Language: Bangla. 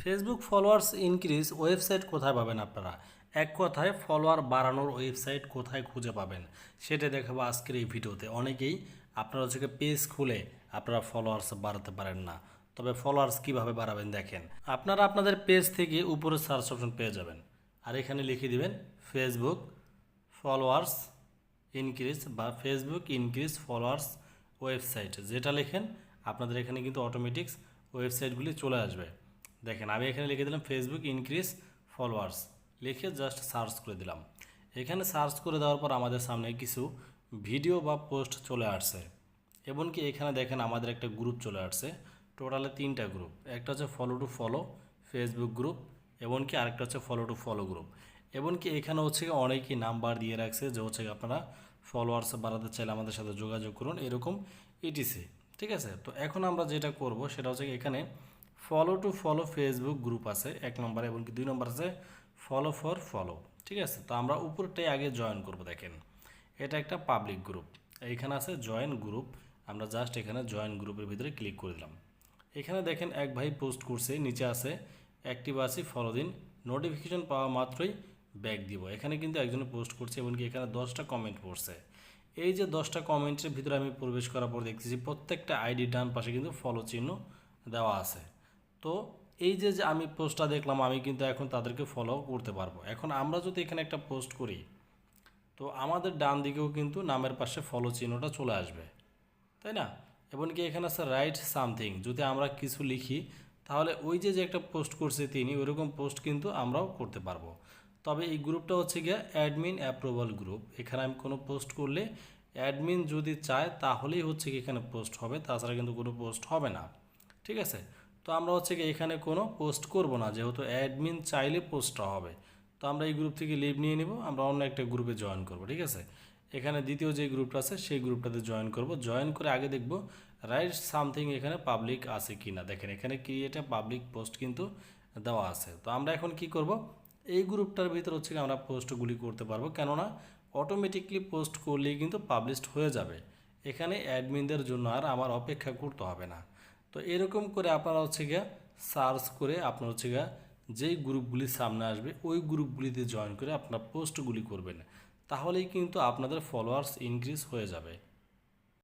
ফেসবুক ফলোয়ার্স ইনক্রিজ ওয়েবসাইট কোথায় পাবেন আপনারা? এক কথায় ফলোয়ার বাড়ানোর ওয়েবসাইট কোথায় খুঁজে পাবেন? সেটা দেখাবো আজকের এই ভিডিওতে। অনেকেই আপনারা হচ্ছে পেজ খুলে আপনারা ফলোয়ার্স বাড়াতে পারেন না। তবে ফলোয়ার্স কীভাবে বাড়াবেন দেখেন। আপনারা আপনাদের পেজ থেকে উপরে সার্চ অপশন পেয়ে যাবেন। আর এখানে লিখে দিবেন ফেসবুক ফলোয়ার্স ইনক্রিজ বা ফেসবুক ইনক্রিজ ফলোয়ার্স ওয়েবসাইট যেটা লেখেন, আপনাদের এখানে কিন্তু অটোমেটিক্স ওয়েবসাইটগুলি চলে আসবে। দেখেন, আমি এখানে লিখে দিলাম ফেসবুক ইনক্রিজ ফলোয়ার্স লিখে জাস্ট সার্চ করে দিলাম। এখানে সার্চ করে দেওয়ার পর আমাদের সামনে কিছু ভিডিও বা পোস্ট চলে আসছে। এমনকি এখানে দেখেন আমাদের একটা গ্রুপ চলে আসছে। টোটালে তিনটা গ্রুপ একটা হচ্ছে follow to follow Facebook group এমনকি আরেকটা হচ্ছে ফলো টু ফলো গ্রুপ এমনকি এখানে হচ্ছে অনেকেই নাম্বার দিয়ে রাখছে যে হচ্ছে আপনারা ফলোয়ার্স বাড়াতে চাইলে আমাদের সাথে যোগাযোগ করুন, এরকম ইটিসি ঠিক আছে? তো এখন আমরা যেটা করব সেটা হচ্ছে এখানে follow to follow Facebook group আছে, এক নম্বর এমনকি দুই নম্বর আছে ফলো ফর ফলো ঠিক আছে? তো আমরা উপরটাই আগে জয়েন করব, দেখেন। এটা একটা পাবলিক গ্রুপ এইখানে আছে জয়েন গ্রুপ আমরা জাস্ট এখানে জয়েন গ্রুপের ভিতরে ক্লিক করে দিলাম। এখানে দেখেন এক ভাই পোস্ট করছে, নিচে আছে অ্যাক্টিভ আছি ফলো দিন নোটিফিকেশন পাওয়া মাত্রই ব্যাক দিব। এখানে কিন্তু একজনে পোস্ট করছে এমনকি এখানে দশটা কমেন্ট পড়ছে। এই যে দশটা কমেন্টের ভিতরে আমি প্রবেশ করার পর দেখতেছি, প্রত্যেকটা আইডি ডান পাশে কিন্তু ফলো চিহ্ন দেওয়া আছে। তো এই যে যে আমি পোস্টটা দেখলাম, আমি কিন্তু এখন তাদেরকে ফলো করতে পারব। এখন আমরা যদি এখানে একটা পোস্ট করি, তো আমাদের ডান দিকেও কিন্তু নামের পাশে ফলো চিহ্নটা চলে আসবে। তাই না? এমনকি এখানে আছে রাইট সামথিং যদি আমরা কিছু লিখি, তাহলে ওই যে যে একটা পোস্ট করছে তিনি, ওইরকম পোস্ট কিন্তু আমরাও করতে পারব। তবে এই গ্রুপটা হচ্ছে গিয়ে অ্যাডমিন অ্যাপ্রুভাল গ্রুপ এখানে আমি কোনো পোস্ট করলে অ্যাডমিন যদি চায়, তাহলেই হচ্ছে কি এখানে পোস্ট হবে, তাছাড়া কিন্তু কোনো পোস্ট হবে না। ঠিক আছে? তো আমরা হচ্ছে কি এখানে কোনো পোস্ট করব না, যেহেতু অ্যাডমিন চাইলে পোস্টটা হবে। তো আমরা এই গ্রুপ থেকে লিভ নিয়ে নিব, আমরা অন্য একটা গ্রুপে জয়েন করব, ঠিক আছে? এখানে দ্বিতীয় যে গ্রুপটা আছে, সেই গ্রুপটাতে জয়েন করব। জয়েন করে আগে দেখব রাইট সামথিং এখানে পাবলিক আছে কি না দেখেন, এখানে ক্রিয়েটে পাবলিক পোস্ট কিন্তু দেওয়া আছে। তো আমরা এখন কি করব? এই গ্রুপটার ভিতর হচ্ছে আমরা পোস্টগুলি করতে পারব, কেননা অটোমেটিকলি পোস্ট করলেই কিন্তু পাবলিশড হয়ে যাবে। এখানে অ্যাডমিনদের জন্য আর আমার অপেক্ষা করতে হবে না। তো এরকম করে আপনারা হচ্ছে গিয়া সার্চ করে আপনার হচ্ছে গিয়া যেই গ্রুপগুলি সামনে আসবে, ওই গ্রুপগুলিতে জয়েন করে আপনারা পোস্টগুলি করবেন। তাহলেই কিন্তু আপনাদের ফলোয়ার্স ইনক্রিজ হয়ে যাবে।